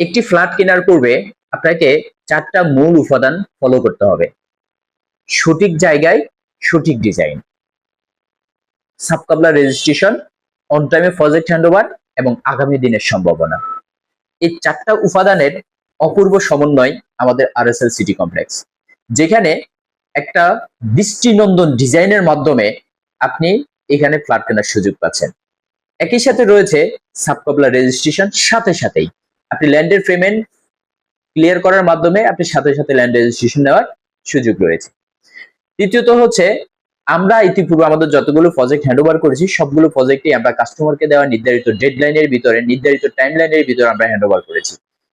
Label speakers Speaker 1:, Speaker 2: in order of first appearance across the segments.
Speaker 1: একটি ফ্ল্যাট কেনার পূর্বে আপনাকে চারটা মূল উপাদান ফলো করতে হবে। সঠিক জায়গায় সঠিক ডিজাইন সাবকাবলা রেজিস্ট্রেশন অন টাইমে প্রজেক্ট হ্যান্ডওভার এবং আগামী দিনের সম্ভাবনা। এই চারটা উপাদানের অপূর্ব সমন্বয় আমাদের আরএসএল সিটি কমপ্লেক্স যেখানে একটা দৃষ্টিনন্দন ডিজাইনের মাধ্যমে আপনি এখানে ফ্ল্যাট কেনার সুযোগ পাচ্ছেন। একই সাথে রয়েছে সাবকাবলা রেজিস্ট্রেশন সাথে সাথেই আপনি ল্যান্ডের পেমেন্ট ক্লিয়ার করার মাধ্যমে আপনি সাথে সাথে ল্যান্ড রেজিস্ট্রেশন নেওয়ার সুযোগ রয়েছে। তৃতীয়ত হচ্ছে, আমরা ইতিপূর্বে আমাদের যতগুলো প্রজেক্ট হ্যান্ডওভার করেছি, সবগুলো প্রজেক্টই আমরা কাস্টমারকে দেওয়া নির্ধারিত ডেডলাইনের ভিতরে, নির্ধারিত টাইমলাইনের ভিতরে আমরা হ্যান্ডওভার করেছি।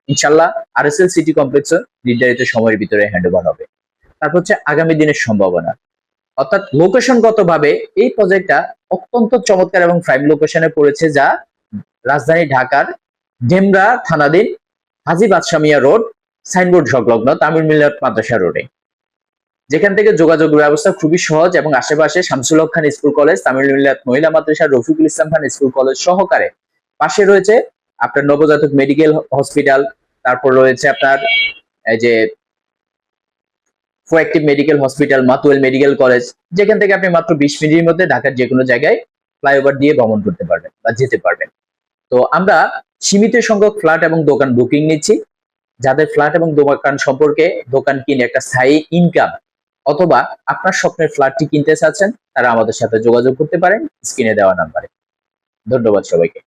Speaker 1: ইনশাল্লাহ আরএসএল সিটি কমপ্লেক্স নির্ধারিত সময়ের ভিতরে হ্যান্ডওভার হবে। তারপর হচ্ছে আগামী দিনের সম্ভাবনা। অর্থাৎ লোকেশনগত ভাবে এই প্রজেক্টটা অত্যন্ত চমৎকার এবং প্রাইম লোকেশনে পড়েছে যা রাজধানী ঢাকার ডেমরা থানাধীন হাজি বাদশামিয়া রোড, সাইনবোর্ড সংলগ্ন তামিল মিল্লাত মাদ্রাসা রোডে। যেখান থেকে যোগাযোগ ব্যবস্থা খুবই সহজ এবং আশেপাশে শামসুল হক খান স্কুল কলেজ, তামিল মিল্লাত মহিলা মাদ্রাসা, রফিকুল ইসলাম খান স্কুল কলেজ সহকারে। পাশে রয়েছে আপনার নবজাতক মেডিকেল হসপিটাল, তারপর রয়েছে আপনার এই যে ফোয়াক্টিভ মেডিকেল হসপিটাল, মাতুয়েল মেডিকেল কলেজ, যেখান থেকে আপনি মাত্র বিশ মিনিটের মধ্যে ঢাকার যে কোনো জায়গায় ফ্লাইওভার দিয়ে ভ্রমণ করতে পারবেন বা যেতে পারবেন। তো আমরা সীমিত সংখ্যক ফ্ল্যাট এবং দোকান বুকিং নিচ্ছি। যাদের ফ্ল্যাট এবং দোকান সম্পর্কে দোকান কিনে একটা স্থায়ী ইনকাম অথবা আপনার স্বপ্নের ফ্ল্যাটটি কিনতে চাচ্ছেন, তারা আমাদের সাথে যোগাযোগ করতে পারেন স্ক্রিনে দেওয়া নাম্বারে। ধন্যবাদ সবাইকে।